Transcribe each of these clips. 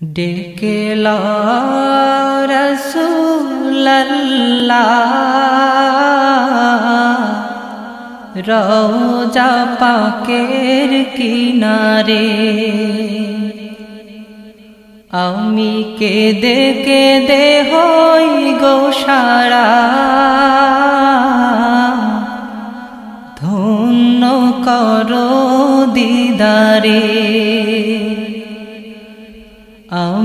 ডেকে রসুল্লাহ রওজা পাকের কিনারে আমি কেদে কেদে হই গো সারা। ধন্য করো দিদারে।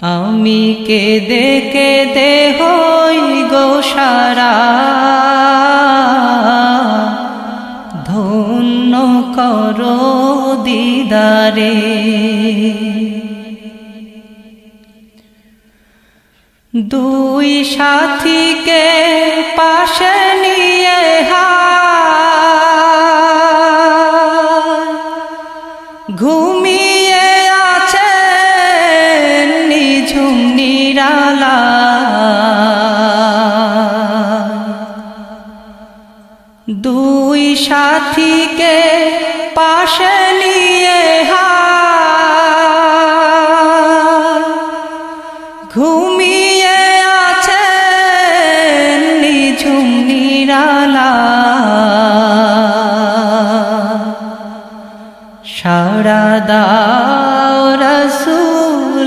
আমি কেদে কেদে হই গো সারা। ধন্য করো দিদারে। দুই সাথীকে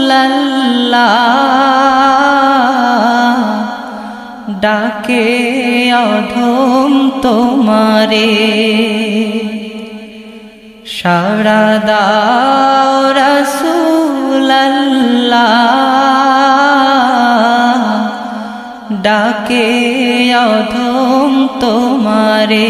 রসুল্লাহ ডাকে অধম তোমারে। সারা দাও ডাকে অধম তোমারে।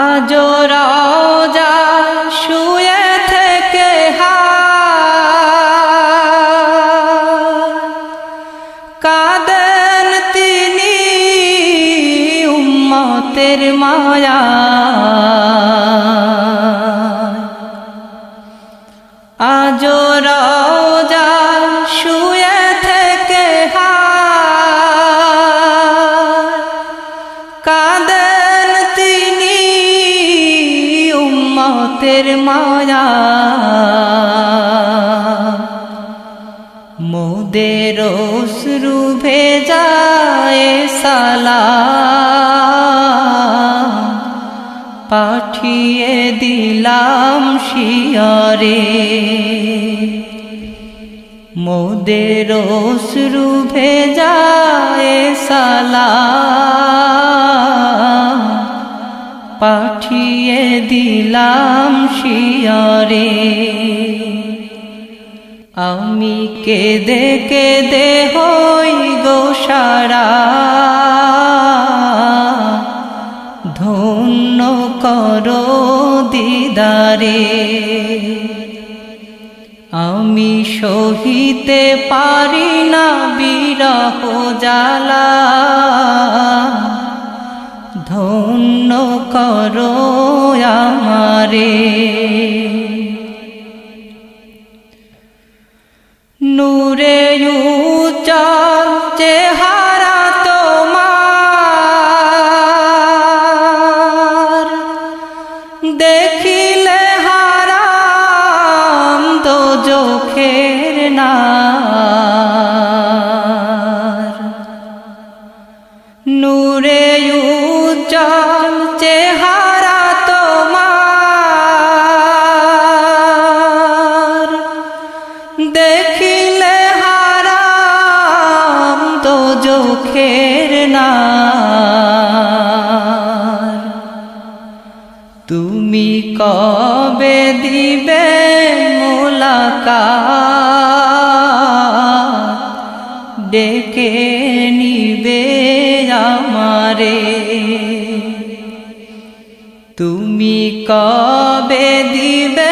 আজ রাজা শুয়ে থেকে কাদেন তিনি উম্মতের মায়া। উম্মতের মায়া। মোদের অশ্রু ভেজায় সালা। পাঠিয়ে দিলাম শিয়রে। মোদের অশ্রু ভেজায় সালা। পাঠিয়ে দিলাম শিয়রে। আমি কেদে কেদে হই গো সারা। ধন্য করো দিদারে। আমি সহিতে পারি না বিরহ জালা ধন্য করো আমারে। নূরে তোমার। দেখিলে হারাম দো চোখের না চোখের না তুমি কবে দিবে মোলাকা ডেকে নিবে আমারে। তুমি কবে দিবে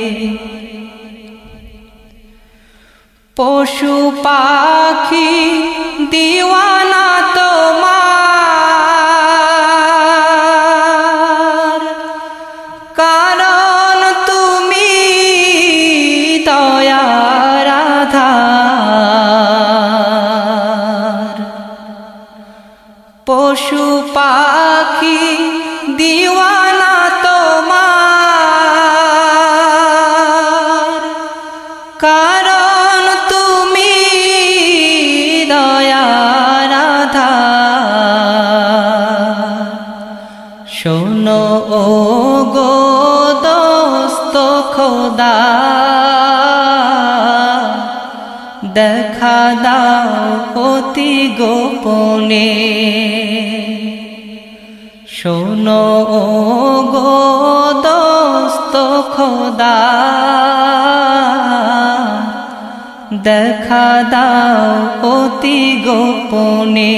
পশু পাখি দিওয়ানা তোমার খোদা দেখা দাও অতি গোপনে। শোনো ও গো দোস্ত খোদা দেখা দাও অতি গোপনে।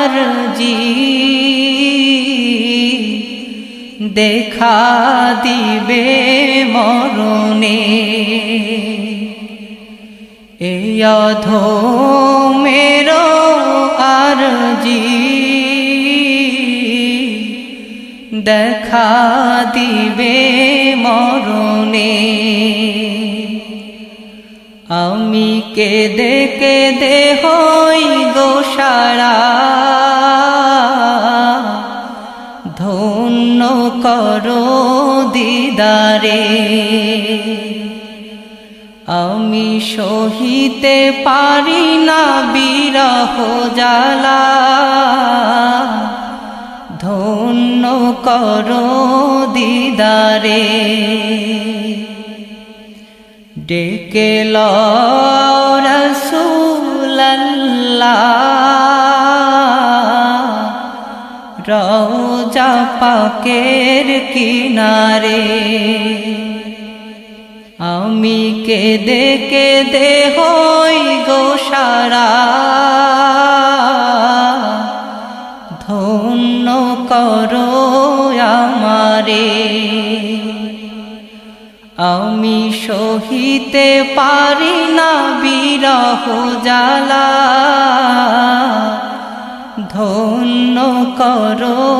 আরজি দেখা দিবে মরণে। এই অধো মেরো আরজি। দেখা দিবে মরণে। আমি কেদে কেদে হই গো দিদারে আমি সহিতে পারি না বিরহ জালা ধন্য করো দিদারে। ডেকে রসুল্লাহ রওজা পাকের কিনারে। আমি কেদে কেদে হই গো সারা। ধন্য করো আমারে। আমি সহিতে পারি না বিরহ জালা ধন্য করো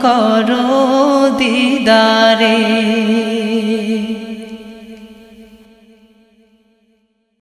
করো দিদারে।